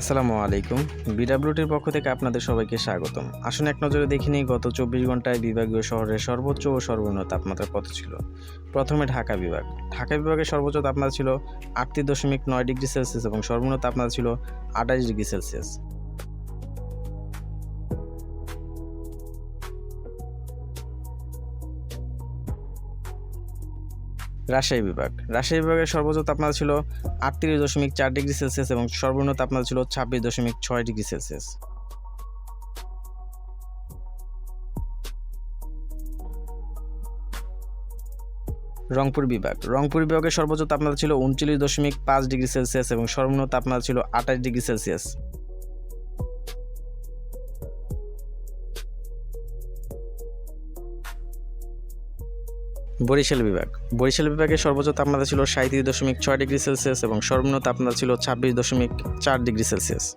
আসসালামু আলাইকুম। বিডাব্লিউটির পক্ষ থেকে আপনাদের সবাইকে স্বাগতম। আসুন এক নজরে দেখে নিই, গত চব্বিশ ঘন্টায় বিভাগীয় শহরের সর্বোচ্চ ও সর্বনিম্ন তাপমাত্রা কত ছিল? প্রথমে ঢাকা বিভাগ। ঢাকা বিভাগের সর্বোচ্চ তাপমাত্রা ছিল আটত্রিশ দশমিক নয় ডিগ্রি সেলসিয়াস এবং সর্বনিম্ন তাপমাত্রা ছিল আঠাশ ডিগ্রি সেলসিয়াস। রাজশাহী বিভাগ। রাজশাহী বিভাগের সর্বোচ্চ তাপমাত্রা ছিল আটত্রিশ দশমিক চার ডিগ্রি সেলসিয়াস এবং সর্বনিম্ন তাপমাত্রা ছিল ছাব্বিশ দশমিক ছয় ডিগ্রি সেলসিয়াস। রংপুর বিভাগ। রংপুর বিভাগের সর্বোচ্চ তাপমাত্রা ছিল উনচল্লিশ দশমিক পাঁচ ডিগ্রি সেলসিয়াস এবং সর্বনিম্ন তাপমাত্রা ছিল আঠাশ ডিগ্রি সেলসিয়াস। বরিশাল বিভাগ। বরিশাল বিভাগের সর্বোচ্চ তাপমাত্রা ছিল সাঁত্রিশ দশমিক ছয় ডিগ্রি সেলসিয়াস এবং সর্বনিম্ন তাপমাত্রা ছিল ছাব্বিশ দশমিক চার ডিগ্রি সেলসিয়াস।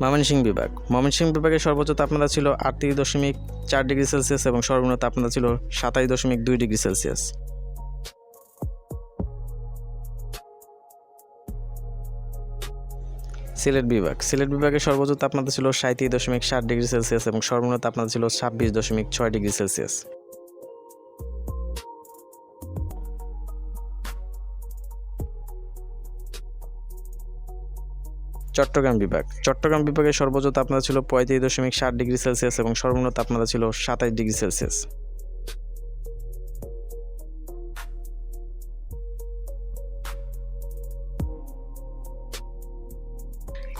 ময়মনসিংহ বিভাগ। ময়মনসিংহ বিভাগের সর্বোচ্চ তাপমাত্রা ছিল আটত্রিশ দশমিক চার ডিগ্রি সেলসিয়াস এবং সর্বনিম্ন তাপমাত্রা ছিল সাতাশ দশমিক দুই ডিগ্রি সেলসিয়াস। সিলেট বিভাগ। সিলেট বিভাগের সর্বোচ্চ তাপমাত্রা ছিল সাঁত্রিশ দশমিক সাত ডিগ্রি সেলসিয়াস এবং সর্বনিম্ন তাপমাত্রা ছিল ছাব্বিশ দশমিক ছয় ডিগ্রি সেলসিয়াস। চট্টগ্রাম বিভাগ। চট্টগ্রাম বিভাগের সর্বোচ্চ তাপমাত্রা ছিল পঁয়ত্রিশ দশমিক সাত ডিগ্রি সেলসিয়াস এবং সর্বনিম্ন তাপমাত্রা ছিল সাতাশ ডিগ্রি সেলসিয়াস।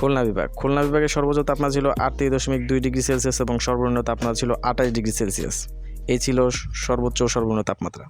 খুলনা বিভাগ। খুলনা বিভাগের সর্বোচ্চ তাপমাত্রা ছিল আটত্রিশ দশমিক দুই ডিগ্রি সেলসিয়াস এবং সর্বনিম্ন তাপমাত্রা ছিল আঠাশ ডিগ্রি সেলসিয়াস। এই ছিল সর্বোচ্চ সর্বনিম্ন তাপমাত্রা।